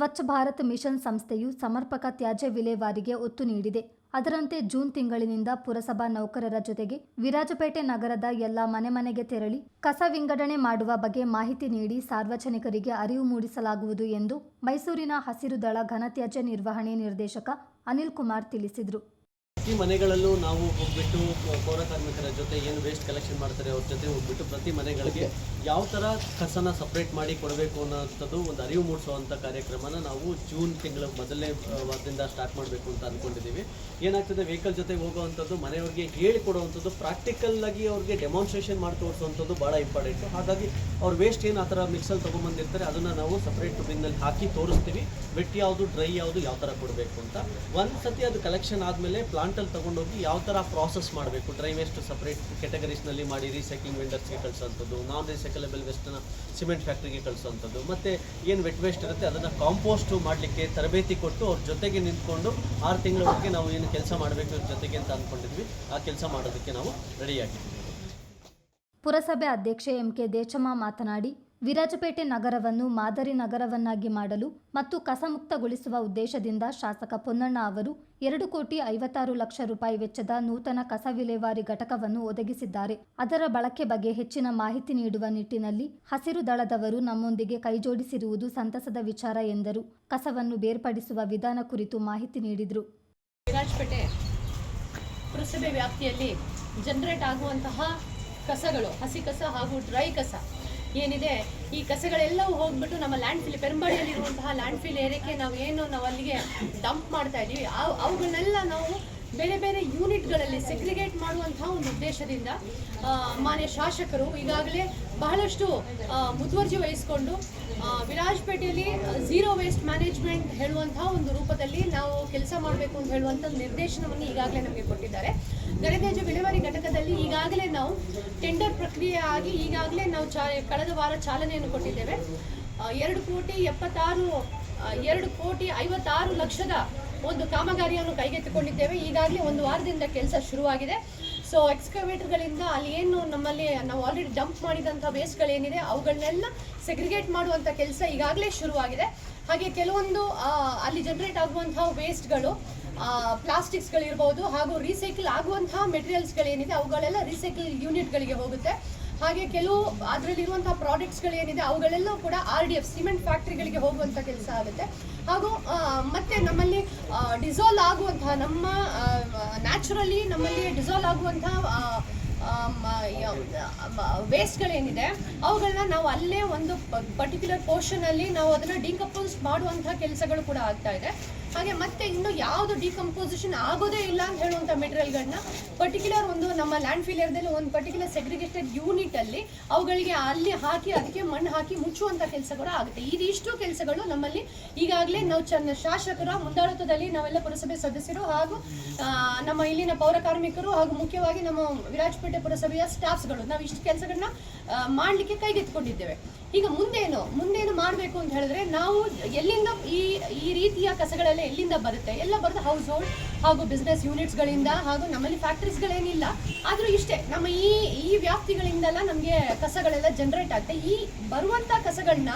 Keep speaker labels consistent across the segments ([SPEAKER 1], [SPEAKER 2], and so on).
[SPEAKER 1] Swachh Bharat mission ಸಂಸ್ಥೆಯು ಸಮರ್ಪಕ ತ್ಯಾಜ್ಯ ವಿಲೇವಾರಿಗೆ ಒತ್ತು ನೀಡಿದೆ. ಅದರಂತೆ ಜೂನ್ ತಿಂಗಳಿನಿಂದ ಪುರಸಭಾ ನೌಕರರ ಜೊತೆಗೆ ವಿರಾಜಪೇಟೆ ನಗರದ ಎಲ್ಲ ಮನೆ ಮನೆಗೆ ತೆರಳಿ ಕಸ ವಿಂಗಡಣೆ ಮಾಡುವ ಬಗ್ಗೆ ಮಾಹಿತಿ ನೀಡಿ ಸಾರ್ವಜನಿಕರಿಗೆ ಅರಿವು ಮೂಡಿಸಲಾಗುವುದು ಎಂದು ಮೈಸೂರಿನ ಹಸಿರು ದಳ ಘನತ್ಯಾಜ್ಯ ನಿರ್ವಹಣೆ ನಿರ್ದೇಶಕ ಅನಿಲ್ ಕುಮಾರ್ ತಿಳಿಸಿದರು.
[SPEAKER 2] ಪ್ರತಿ ಮನೆಗಳಲ್ಲೂ ನಾವು ಹೋಗ್ಬಿಟ್ಟು ಪೌರ ಕಾರ್ಮಿಕರ ಜೊತೆ ಏನು ವೇಸ್ಟ್ ಕಲೆಕ್ಷನ್ ಮಾಡ್ತಾರೆ ಅವ್ರ ಜೊತೆ ಹೋಗ್ಬಿಟ್ಟು ಪ್ರತಿ ಮನೆಗಳಿಗೆ ಯಾವ ಥರ ಕಸನ ಸಪ್ರೇಟ್ ಮಾಡಿ ಕೊಡಬೇಕು ಅನ್ನೋಂಥದ್ದು ಒಂದು ಅರಿವು ಮೂಡಿಸುವಂಥ ಕಾರ್ಯಕ್ರಮನ ನಾವು ಜೂನ್ ತಿಂಗಳ ಮೊದಲನೇ ವಾರದಿಂದ ಸ್ಟಾರ್ಟ್ ಮಾಡಬೇಕು ಅಂತ ಅಂದ್ಕೊಂಡಿದ್ದೀವಿ ಏನಾಗ್ತದೆ ವೆಹಿಕಲ್ ಜೊತೆ ಹೋಗುವಂಥದ್ದು ಮನೆಯವ್ರಿಗೆ ಹೇಳಿಕೊಡುವಂಥದ್ದು ಪ್ರಾಕ್ಟಿಕಲ್ ಆಗಿ ಅವ್ರಿಗೆ ಡೆಮಾನ್ಸ್ಟ್ರೇಷನ್ ಮಾಡಿ ತೋರಿಸುವಂಥದ್ದು ಭಾಳ ಇಂಪಾರ್ಟೆಂಟು ಹಾಗಾಗಿ ಅವ್ರ ವೇಸ್ಟ್ ಏನು ಆ ಥರ ಮಿಕ್ಸಲ್ಲಿ ತೊಗೊಂಬಂದಿರ್ತಾರೆ ಅದನ್ನು ನಾವು ಸಪ್ರೇಟ್ ಬಿನ್ನಲ್ಲಿ ಹಾಕಿ ತೋರಿಸ್ತೀವಿ. ವೆಟ್ ಯಾವುದು ಡ್ರೈ ಯಾವುದು ಯಾವ ಥರ ಕೊಡಬೇಕು ಅಂತ. ಒಂದು ಸತಿ ಅದು ಕಲೆಕ್ಷನ್ ಆದಮೇಲೆ ಪ್ಲಾಂಟಲ್ಲಿ ತೊಗೊಂಡೋಗಿ ಯಾವ ಥರ ಪ್ರಾಸೆಸ್ ಮಾಡಬೇಕು? ಡ್ರೈ ವೇಸ್ಟ್ ಸಪ್ರೇಟ್ ಕೆಟಗರೀಸ್ನಲ್ಲಿ ಮಾಡಿ ರೀಸೈಕ್ಲಿಂಗ್ ವೆಂಡರ್ಸ್ಗೆ ಕಳಿಸೋಂಥದ್ದು ನಾನ್ ರೀಸೈಕಲೇಬಲ್ ವೇಸ್ಟನ್ನು ಸಿಮೆಂಟ್ ಫ್ಯಾಕ್ಟ್ರಿಗೆ ಕಳಿಸೋಂಥದ್ದು, ಮತ್ತು ಏನು ವೆಟ್ ವೇಸ್ಟ್ ಇರುತ್ತೆ ಅದನ್ನು ಕಾಂಪೋಸ್ಟು ಮಾಡಲಿಕ್ಕೆ ತರಬೇತಿ ಕೊಟ್ಟು ಅವ್ರ ಜೊತೆಗೆ ನಿಂತ್ಕೊಂಡು ಆರು ತಿಂಗಳವರೆಗೆ ನಾವು ಏನು ಕೆಲಸ ಮಾಡಬೇಕು ಇವ್ರ ಜೊತೆಗೆ ಅಂತ ಅಂದ್ಕೊಂಡಿದ್ವಿ ಆ ಕೆಲಸ ಮಾಡೋದಕ್ಕೆ ನಾವು ರೆಡಿಯಾಗಿದ್ದೀವಿ
[SPEAKER 1] ಪುರಸಭೆ ಅಧ್ಯಕ್ಷೆ ಎಂಕೆ ದೇಚಮ್ಮ ಮಾತನಾಡಿ ವಿರಾಜಪೇಟೆ ನಗರವನ್ನು ಮಾದರಿ ನಗರವನ್ನಾಗಿ ಮಾಡಲು ಮತ್ತು ಕಸಮುಕ್ತಗೊಳಿಸುವ ಉದ್ದೇಶದಿಂದ ಶಾಸಕ ಪೊನ್ನಣ್ಣ ಅವರು ಎರಡು ಕೋಟಿ ಐವತ್ತಾರು ಲಕ್ಷ ರೂಪಾಯಿ ವೆಚ್ಚದ ನೂತನ ಕಸ ವಿಲೇವಾರಿ ಘಟಕವನ್ನು ಒದಗಿಸಿದ್ದಾರೆ. ಅದರ ಬಳಕೆ ಬಗ್ಗೆ ಹೆಚ್ಚಿನ ಮಾಹಿತಿ ನೀಡುವ ನಿಟ್ಟಿನಲ್ಲಿ ಹಸಿರು ದಳದವರು ನಮ್ಮೊಂದಿಗೆ ಕೈಜೋಡಿಸಿರುವುದು ಸಂತಸದ ವಿಚಾರ ಎಂದರು. ಕಸವನ್ನು ಬೇರ್ಪಡಿಸುವ ವಿಧಾನ ಕುರಿತು ಮಾಹಿತಿ ನೀಡಿದರು.
[SPEAKER 3] ವಿರಾಜಪೇಟೆ ಪುರಸಭೆ ವ್ಯಾಪ್ತಿಯಲ್ಲಿ ಜನರೇಟ್ ಆಗುವಂತಹ ಕಸಗಳು, ಹಸಿ ಕಸ ಹಾಗೂ ಡ್ರೈ ಕಸ ಏನಿದೆ, ಈ ಕಸಗಳೆಲ್ಲವೂ ಹೋಗ್ಬಿಟ್ಟು ನಮ್ಮ ಲ್ಯಾಂಡ್ ಫಿಲ್ ಪೆರಂಬಾಡಿಯಲ್ಲಿರುವಂತಹ ಲ್ಯಾಂಡ್ ಫಿಲ್ ಏರಿಕೆ ನಾವು ಏನು, ನಾವು ಅಲ್ಲಿಗೆ ಡಂಪ್ ಮಾಡ್ತಾ ಇದ್ದೀವಿ ಅವು ಅವುಗಳನ್ನೆಲ್ಲ ನಾವು ಬೇರೆ ಬೇರೆ ಯೂನಿಟ್ಗಳಲ್ಲಿ ಮಾಡುವಂತಹ ಒಂದು ಉದ್ದೇಶದಿಂದ ಮಾನ್ಯ ಶಾಸಕರು ಈಗಾಗಲೇ ಬಹಳಷ್ಟು ಮುತುವರ್ಜಿ ವಹಿಸಿಕೊಂಡು ವಿರಾಜಪೇಟೆಯಲ್ಲಿ ಝೀರೋ ವೇಸ್ಟ್ ಮ್ಯಾನೇಜ್ಮೆಂಟ್ ಹೇಳುವಂತಹ ಒಂದು ರೂಪದಲ್ಲಿ ನಾವು ಕೆಲಸ ಮಾಡಬೇಕು ಅಂತ ಹೇಳುವಂಥ ನಿರ್ದೇಶನವನ್ನು ಈಗಾಗಲೇ ನಮಗೆ ಕೊಟ್ಟಿದ್ದಾರೆ. ಗಣತ್ಯಾಜ್ಯ ವಿಲೇವಾರಿ ಘಟಕದಲ್ಲಿ ಈಗಾಗಲೇ ನಾವು ಟೆಂಡರ್ ಪ್ರಕ್ರಿಯೆ ಆಗಿ ಈಗಾಗಲೇ ನಾವು ಚಾ, ಕಳೆದ ವಾರ ಚಾಲನೆಯನ್ನು ಕೊಟ್ಟಿದ್ದೇವೆ. ಎರಡು ಕೋಟಿ ಎಪ್ಪತ್ತಾರು ಎರಡು ಕೋಟಿ ಐವತ್ತಾರು ಲಕ್ಷದ ಒಂದು ಕಾಮಗಾರಿಯನ್ನು ಕೈಗೆತ್ತಿಕೊಂಡಿದ್ದೇವೆ. ಈಗಾಗಲೇ ಒಂದು ವಾರದಿಂದ ಕೆಲಸ ಶುರುವಾಗಿದೆ. ಸೊ ಎಕ್ಸ್ಕವೇಟರ್ಗಳಿಂದ ಅಲ್ಲಿ ಏನು ನಮ್ಮಲ್ಲಿ, ನಾವು ಆಲ್ರೆಡಿ ಡಂಪ್ ಮಾಡಿದಂಥ ವೇಸ್ಟ್ಗಳೇನಿದೆ ಅವುಗಳನ್ನೆಲ್ಲ ಸೆಗ್ರಿಗೇಟ್ ಮಾಡುವಂಥ ಕೆಲಸ ಈಗಾಗಲೇ ಶುರುವಾಗಿದೆ. ಹಾಗೆ ಕೆಲವೊಂದು ಅಲ್ಲಿ ಜನರೇಟ್ ಆಗುವಂತಹ ವೇಸ್ಟ್ಗಳು ಪ್ಲಾಸ್ಟಿಕ್ಸ್ಗಳಿರ್ಬೋದು ಹಾಗೂ ರೀಸೈಕಲ್ ಆಗುವಂತಹ ಮೆಟೀರಿಯಲ್ಸ್ಗಳೇನಿದೆ ಅವುಗಳೆಲ್ಲ ರೀಸೈಕಲ್ ಯೂನಿಟ್ಗಳಿಗೆ ಹೋಗುತ್ತೆ. ಹಾಗೆ ಕೆಲವು ಅದರಲ್ಲಿರುವಂತಹ ಪ್ರಾಡಕ್ಟ್ಸ್ಗಳೇನಿದೆ ಅವುಗಳೆಲ್ಲ ಕೂಡ ಆರ್ ಡಿ ಎಫ್ ಸಿಮೆಂಟ್ ಫ್ಯಾಕ್ಟ್ರಿಗಳಿಗೆ ಹೋಗುವಂಥ ಕೆಲಸ ಆಗುತ್ತೆ. ಹಾಗೂ ಮತ್ತೆ ನಮ್ಮಲ್ಲಿ ಡಿಸಾಲ್ವ್ ಆಗುವಂತಹ ನಮ್ಮ ನ್ಯಾಚುರಲಿ ನಮ್ಮಲ್ಲಿ ಡಿಸಾಲ್ವ್ ಆಗುವಂತಹ ವೇಸ್ಟ್ಗಳೇನಿದೆ ಅವುಗಳನ್ನ ನಾವು ಅಲ್ಲೇ ಒಂದು ಪರ್ಟಿಕ್ಯುಲರ್ ಪೋರ್ಷನಲ್ಲಿ ನಾವು ಅದನ್ನು ಡಿಕಂಪೋಸ್ ಮಾಡುವಂತಹ ಕೆಲಸಗಳು ಕೂಡ ಆಗ್ತಾ ಇದೆ. ಹಾಗೆ ಮತ್ತೆ ಇನ್ನು ಯಾವುದು ಡಿಕಂಪೋಸಿಷನ್ ಆಗೋದೇ ಇಲ್ಲ ಅಂತ ಹೇಳುವಂಥ ಮೆಟೀರಿಯಲ್ಗಳನ್ನ ಪರ್ಟಿಕ್ಯುಲರ್ ಒಂದು ನಮ್ಮ ಲ್ಯಾಂಡ್ ಫಿಲಿಯರ್ದಲ್ಲಿ ಒಂದು ಪರ್ಟಿಕ್ಯುಲರ್ ಸೆಗ್ರಿಗೇಟೆಡ್ ಯೂನಿಟ್ ಅಲ್ಲಿ ಅವುಗಳಿಗೆ ಅಲ್ಲಿ ಹಾಕಿ ಅದಕ್ಕೆ ಮಣ್ಣು ಹಾಕಿ ಮುಚ್ಚುವಂಥ ಕೆಲಸ ಕೂಡ ಆಗುತ್ತೆ. ಇದಿಷ್ಟು ಕೆಲಸಗಳು ನಮ್ಮಲ್ಲಿ ಈಗಾಗಲೇ ನಾವು ಚನ್ನ ಶಾಸಕರ, ಮುಂದಾಳತ್ವದಲ್ಲಿ ನಾವೆಲ್ಲ ಪುರಸಭೆ ಸದಸ್ಯರು ಹಾಗೂ ನಮ್ಮ ಇಲ್ಲಿನ ಪೌರ ಕಾರ್ಮಿಕರು ಹಾಗೂ ಮುಖ್ಯವಾಗಿ ನಮ್ಮ ವಿರಾಜಪೇಟೆ ಪುರಸಭೆಯ ಸ್ಟಾಫ್ಸ್ಗಳು. ನಾವು ಇಷ್ಟು ಕೆಲಸಗಳನ್ನ ಮಾಡಲಿಕ್ಕೆ ಕೈಗೆತ್ತಿಕೊಂಡಿದ್ದೇವೆ. ಈಗ ಮುಂದೇನು ಮುಂದೇನು ಮಾಡಬೇಕು ಅಂತ ಹೇಳಿದ್ರೆ ನಾವು ಎಲ್ಲಿಂದ ಈ ಈ ರೀತಿಯ ಕಸಗಳೆಲ್ಲ ಎಲ್ಲಿಂದ ಬರುತ್ತೆ? ಎಲ್ಲ ಬರುತ್ತೆ ಹೌಸ್ ಹೋಲ್ಡ್ ಹಾಗೂ ಬಿಸ್ನೆಸ್ ಯೂನಿಟ್ಸ್ಗಳಿಂದ ಹಾಗೂ ನಮ್ಮಲ್ಲಿ ಫ್ಯಾಕ್ಟ್ರೀಸ್ಗಳೇನಿಲ್ಲ ಆದರೂ ಇಷ್ಟೇ, ನಮ್ಮ ಈ ಈ ವ್ಯಾಪ್ತಿಗಳಿಂದೆಲ್ಲ ನಮಗೆ ಕಸಗಳೆಲ್ಲ ಜನರೇಟ್ ಆಗುತ್ತೆ ಈ ಬರುವಂಥ ಕಸಗಳನ್ನ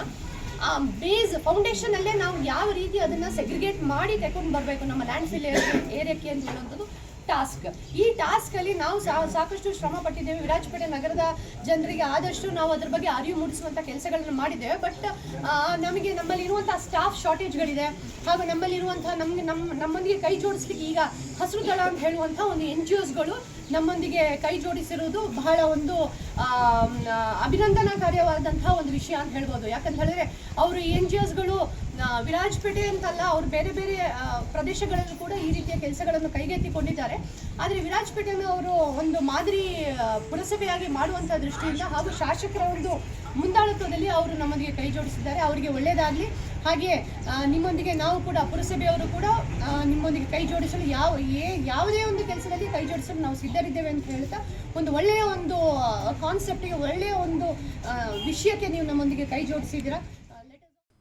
[SPEAKER 3] ಆ ಬೇಸ್ ಫೌಂಡೇಶನ್ ಅಲ್ಲೇ ನಾವು ಯಾವ ರೀತಿ ಅದನ್ನ ಸೆಗ್ರಿಗೇಟ್ ಮಾಡಿ ತಗೊಂಡು ಬರಬೇಕು? ನಮ್ಮ ಲ್ಯಾಂಡ್ ಫಿಲ್ ಏರಿಯಾಕ್ಕೆ ಅಂತ ಹೇಳುವಂಥದ್ದು ಟಾಸ್ಕ್ ಈ ಟಾಸ್ಕ್ ಅಲ್ಲಿ ನಾವು ಸಾಕಷ್ಟು ಶ್ರಮ ಪಟ್ಟಿದ್ದೇವೆ. ವಿರಾಜಪೇಟೆ ನಗರದ ಜನರಿಗೆ ಆದಷ್ಟು ನಾವು ಅದ್ರ ಬಗ್ಗೆ ಅರಿವು ಮೂಡಿಸುವಂತ ಕೆಲಸಗಳನ್ನು ಮಾಡಿದ್ದೇವೆ. ಬಟ್ ನಮಗೆ ನಮ್ಮಲ್ಲಿ ಇರುವಂತಹ ಸ್ಟಾಫ್ ಶಾರ್ಟೇಜ್ಗಳಿದೆ ಹಾಗೂ ನಮ್ಮಲ್ಲಿ ಇರುವಂತಹ ನಮ್ಗೆ ನಮ್ಮ ನಮ್ಮೊಂದಿಗೆ ಕೈ ಜೋಡಿಸ್ಲಿಕ್ಕೆ ಈಗ ಹಸಿರು ದಳ ಅಂತ ಹೇಳುವಂತಹ ಒಂದು ಎನ್ ಜಿ ಒಸ್ಗಳು ನಮ್ಮೊಂದಿಗೆ ಕೈ ಜೋಡಿಸಿರುವುದು ಬಹಳ ಒಂದು ಅಭಿನಂದನಾಕಾರ್ಯವಾದಂತಹ ಒಂದು ವಿಷಯ ಅಂತ ಹೇಳ್ಬೋದು. ಯಾಕಂತ ಹೇಳಿದ್ರೆ ಅವರು ಎನ್ ಜಿ ಒಸ್ಗಳು ವಿರಾಜಪೇಟೆ ಅಂತಲ್ಲ ಅವರು ಬೇರೆ ಬೇರೆ ಪ್ರದೇಶಗಳಲ್ಲೂ ಕೂಡ ಈ ರೀತಿಯ ಕೆಲಸಗಳನ್ನು ಕೈಗೆತ್ತಿಕೊಂಡಿದ್ದಾರೆ. ಆದರೆ ವಿರಾಜಪೇಟೆಯನ್ನು ಅವರು ಒಂದು ಮಾದರಿ ಪುರಸಭೆಯಾಗಿ ಮಾಡುವಂಥ ದೃಷ್ಟಿಯಿಂದ ಹಾಗೂ ಶಾಸಕರ ಒಂದು ಮುಂದಾಳತ್ವದಲ್ಲಿ ಅವರು ನಮಗೆ ಕೈ ಜೋಡಿಸಿದ್ದಾರೆ. ಅವರಿಗೆ ಒಳ್ಳೆಯದಾಗಲಿ ಹಾಗೆ ನಿಮ್ಮೊಂದಿಗೆ ನಾವು ಕೂಡ ಪುರಸಭೆಯವರು ಕೂಡ ನಿಮ್ಮೊಂದಿಗೆ ಕೈ ಜೋಡಿಸಲು ಯಾವ, ಏ, ಯಾವುದೇ ಒಂದು ಕೆಲಸದಲ್ಲಿ ಕೈ ಜೋಡಿಸಲು ನಾವು ಸಿದ್ಧರಿದ್ದೇವೆ ಅಂತ ಹೇಳ್ತಾ, ಒಂದು ಒಳ್ಳೆಯ ಒಂದು ಕಾನ್ಸೆಪ್ಟಿಗೆ ಒಳ್ಳೆಯ ಒಂದು ವಿಷಯಕ್ಕೆ ನೀವು ನಮ್ಮೊಂದಿಗೆ ಕೈ ಜೋಡಿಸಿದ್ದೀರಾ?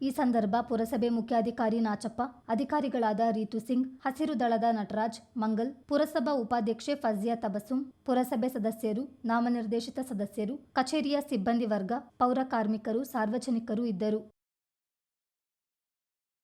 [SPEAKER 1] ಈ ಸಂದರ್ಭ ಪುರಸಭೆ ಮುಖ್ಯಾಧಿಕಾರಿ ನಾಚಪ್ಪ, ಅಧಿಕಾರಿಗಳಾದ ರೀತು ಸಿಂಗ್, ಹಸಿರು ದಳದ ನಟರಾಜ್, ಮಂಗಲ್, ಪುರಸಭಾ ಉಪಾಧ್ಯಕ್ಷೆ ಫಜಿಯಾ ತಬಸುಂ ಪುರಸಭೆ ಸದಸ್ಯರು, ನಾಮನಿರ್ದೇಶಿತ ಸದಸ್ಯರು, ಕಚೇರಿಯ ಸಿಬ್ಬಂದಿ ವರ್ಗ, ಪೌರ ಕಾರ್ಮಿಕರು, ಸಾರ್ವಜನಿಕರು ಇದ್ದರು.